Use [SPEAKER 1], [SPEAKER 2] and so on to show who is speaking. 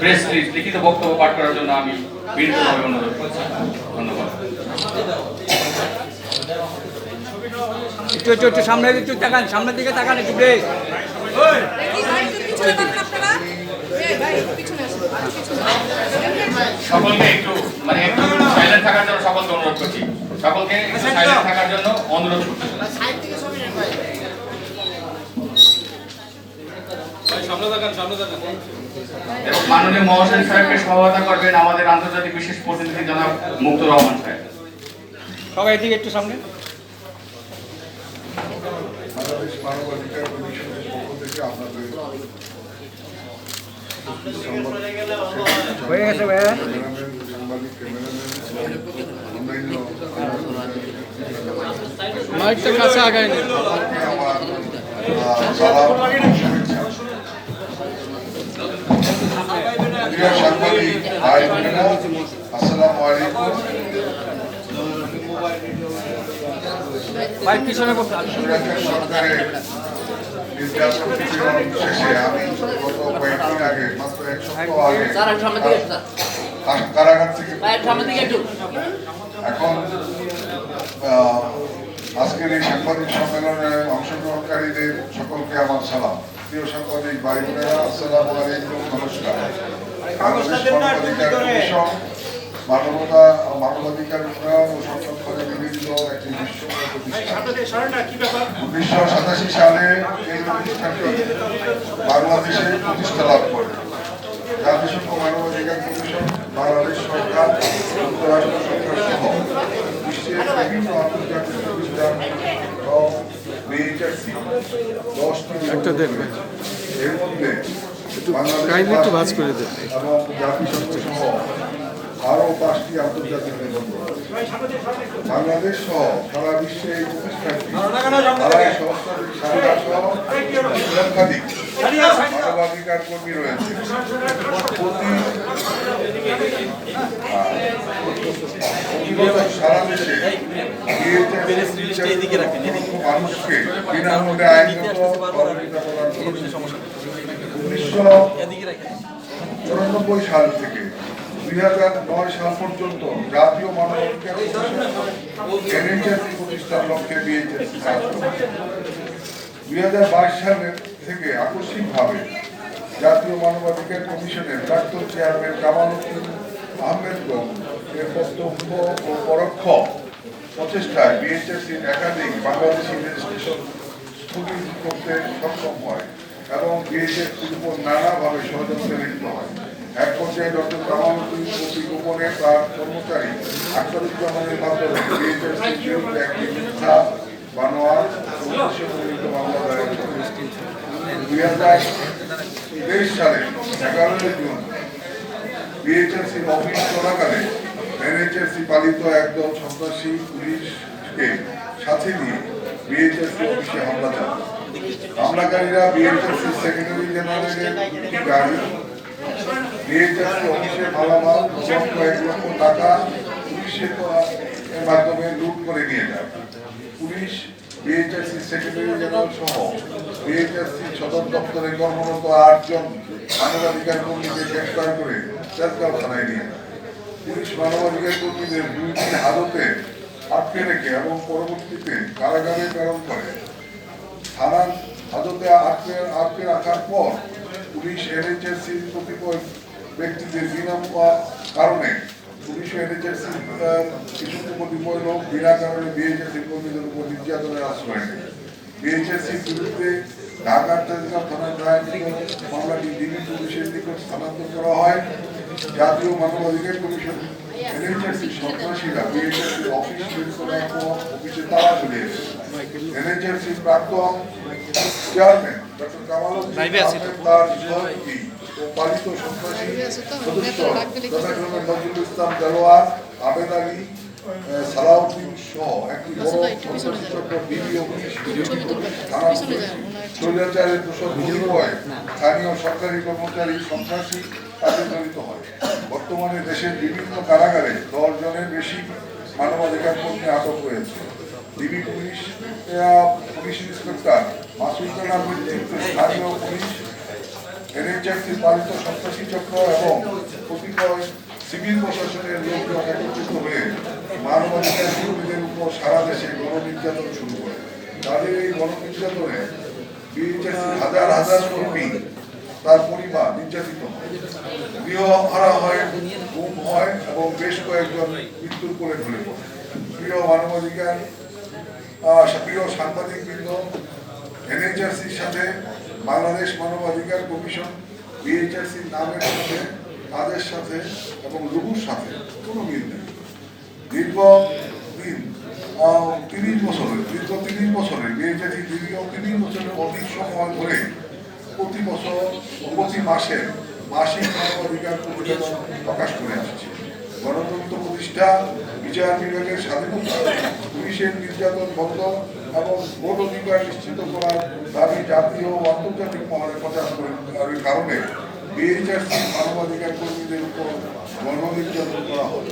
[SPEAKER 1] Press লিখিত বক্তব্য পাঠ করার জন্য আমি বিনীতভাবে অনুরোধ করছি। ধন্যবাদ।
[SPEAKER 2] একটু একটু একটু সামনে একটু তাকান সামনের দিকে তাকান একটু
[SPEAKER 3] পিছনে
[SPEAKER 1] সকলকে একটু মানে একটু সাইলেন্ট থাকার জন্য সকলকে অনুরোধ করছি। সকলকে সাইলেন্ট থাকার জন্য অনুরোধ করছি। এবং মাননীয় মহাশয় সাহেবকে সহায়তা করবেন আমাদের আন্তর্জাতিক বিশেষ প্রতিনিধি জনাব মুক্ত রহমান সাহেব।
[SPEAKER 2] সবাই এদিকে একটু সামনে। ভাইয়া। মাইকটা কাছে আগায় নেই
[SPEAKER 4] সকলকে আমার আহ, সালাম ও শুভেচ্ছা। প্রিয় সাংবাদিক ভাই বোনেরা আসসালামু আলাইকুম।
[SPEAKER 2] ভাই পিছনে বসে।
[SPEAKER 4] সরকারের নির্যাতন শেষে আমি গত কয়েকদিন আগে মাত্র এক সপ্তাহ আগে
[SPEAKER 5] স্যার একটু সামনের দিকে একটু স্যার।
[SPEAKER 4] কা- কারাগার থেকে
[SPEAKER 5] ভাই একটু সামনের দিকে একটু
[SPEAKER 4] এখন আহ, আজকের এই সাংবাদিক সম্মেলনে অংশগ্রহণকারীদের সকলকে আমার সালাম। প্রিয় সাংবাদিক ভাই বোনেরা আসসালামু আলাইকুম নমস্কার। মানবতা মানবাধিকার উন্নয়ন ও সংরক্ষণে বিভিন্ন একটি বিশ্বব্যাপী উনিশশো সাতাশি সালে এই প্রতিষ্ঠানটি বাংলাদেশে প্রতিষ্ঠা লাভ করে। জাতিসংঘ মানবাধিকার কমিশন বাংলাদেশ সরকার যুক্তরাষ্ট্র সরকার সহ বিশ্বের বিভিন্ন আন্তর্জাতিক প্রতিষ্ঠান ও দশটি। এর মধ্যে
[SPEAKER 2] কাইন্ডলি একটু ভাঁজ করে দেন।
[SPEAKER 4] এবং জাতিসংঘ আরও পাঁচটি আন্তর্জাতিক বাংলাদেশ সহ সারা বিশ্বে এই প্রতিষ্ঠানটি লক্ষাধিক মানবাধিকার কর্মী রয়েছে। প্রতি সারা দেশে মানুষকে বিনামূল্যে আইনগত সহযোগিতা প্রদান করছে উনিশশো চুরানব্বই সাল থেকে দুই হাজার নয় সাল পর্যন্ত জাতীয় মানবাধিকার এনএইচআরসি প্রতিষ্ঠার লক্ষ্যে কাজ করছে দুই হাজার বাইশ সালের থেকে আকস্মিকভাবে জাতীয় মানবাধিকার কমিশনের প্রাক্তন চেয়ারম্যান কামাল উদ্দিন আহমেদ এর বক্তব্য ও পরোক্ষ প্রচেষ্টায় বিএইচএসির একাধিক বাংলাদেশি রেজিস্ট্রেশন স্থগিত করতে সক্ষম হয়। এবং বিএইচএসির উপর নানাভাবে ষড়যন্ত্রে লিপ্ত হয়। এক পর্যায়ে ডক্টর কামাল উদ্দিন গোপনে তার কর্মচারী আখতারুজ্জামানের মাধ্যমে বিরুদ্ধে একটি মিথ্যা বানোয়ার মামলা দায়ের দুই হাজার সালে এগারোই জুন বিএইচএসসি অফিস চলাকালে এনএইচএসসি পালিত একদল সন্ত্রাসী পুলিশকে সাথে নিয়ে বিএইচএসসি অফিসে হামলা চালায়। হামলাকারীরা বিএইচএসসি সেক্রেটারি জেনারেলের দুটি গাড়ি বিএইচএসসি অফিসে মালামাল এবং কয়েক লক্ষ টাকা পুলিশের মাধ্যমে লুট করে নিয়ে যায়। পুলিশ বিএইচএসসি সেক্রেটারি জেনারেল সহ বিএইচএসসি সদর দপ্তরে কর্মরত আটজন মানবাধিকার কর্মীকে গ্রেফতার করে তেজগাঁও থানায় নিয়ে যায়। পুলিশ মানবাধিকার কর্মীদের দুই দিন হাজতে আটকে রেখে এবং পরবর্তীতে কারাগারে প্রেরণ করে। থানার হাজতে আটকে আটকে রাখার পর পুলিশ এনএইচএসসি কতিপয় ব্যক্তিদের বিনা কারণে পুলিশ এনএইচএসসি কিছু কতিপয় লোক বিনা কারণে বিএইচএসসি কর্মীদের উপর নির্যাতনের আশ্রয় নেয়। বিএইচএসসির বিরুদ্ধে ঢাকার তেজগাঁও থানায় দায়েরকৃত মামলাটি দিল্লি পুলিশের নিকট স্থানান্তর করা হয়। জাতীয় মানবাধিকার কমিশন এনএইচএসসি সন্ত্রাসীরা বিএইচএসসি অফিস বের করার পর অফিসে তালা প্রাক্তন চেয়ারম্যান ডক্টর কামাল তার সহযোগী ও পালিত সন্ত্রাসী সদস্য যথাক্রমে নজরুল ইসলাম দেলোয়ার আবেদ আলী সালাউদ্দিন সহ একটি বড় সন্ত্রাসী বিবি অফিস থানা পুলিশ স্বৈরাচারের দোষর বিনিময়ে স্থানীয় সরকারি কর্মচারী সন্ত্রাসী তাতে জড়িত হয়। বর্তমানে দেশের বিভিন্ন কারাগারে দশ জনের বেশি মানবাধিকার কর্মী আটক হয়েছে। DB police police inspector. Masud রানার নেতৃত্বে স্থানীয় পুলিশ এনএইচআরসি পালিত সন্ত্রাসী চক্র এবং কতিপয় সিভিল প্রশাসনের লোকজন একত্রিত হয়ে মানবাধিকার কর্মীদের উপর সারা দেশে গণনির্যাতন শুরু করে। তাদের এই গণনির্যাতনে হাজার হাজার কর্মী তার পরিবার নির্যাতিত হয়। গৃহ হারা হয় গুম হয় এবং বেশ কয়েকজন মৃত্যুর কোলে ঢলে পড়ে। প্রিয় মানবাধিকার প্রিয় সাংবাদিক বৃন্দ এনএইচআরসির সাথে বাংলাদেশ মানবাধিকার কমিশন বিএইচআরসির নামের সাথে, তাদের সাথে এবং লঘুর সাথে কোনো মিল নেই। দীর্ঘ দিন তিরিশ বছরের, দীর্ঘ তিরিশ বছরের বিএইচআরসি দীর্ঘ তিরিশ বছরের অধিক সময় ধরে প্রতি বছর প্রতি মাসে মাসিক মানবাধিকার প্রতিবেদন প্রকাশ করে আসছে। গণতন্ত্র প্রতিষ্ঠা, বিচার বিভাগের স্বাধীনতা, পুলিশের নির্যাতন বন্ধ এবং ভোট অধিকার নিশ্চিত করার দাবি জাতীয় ও আন্তর্জাতিক মহলে প্রচার করার কারণে বিএইচআরসি মানবাধিকার কর্মীদের উপর গণ নির্যাতন করা হয়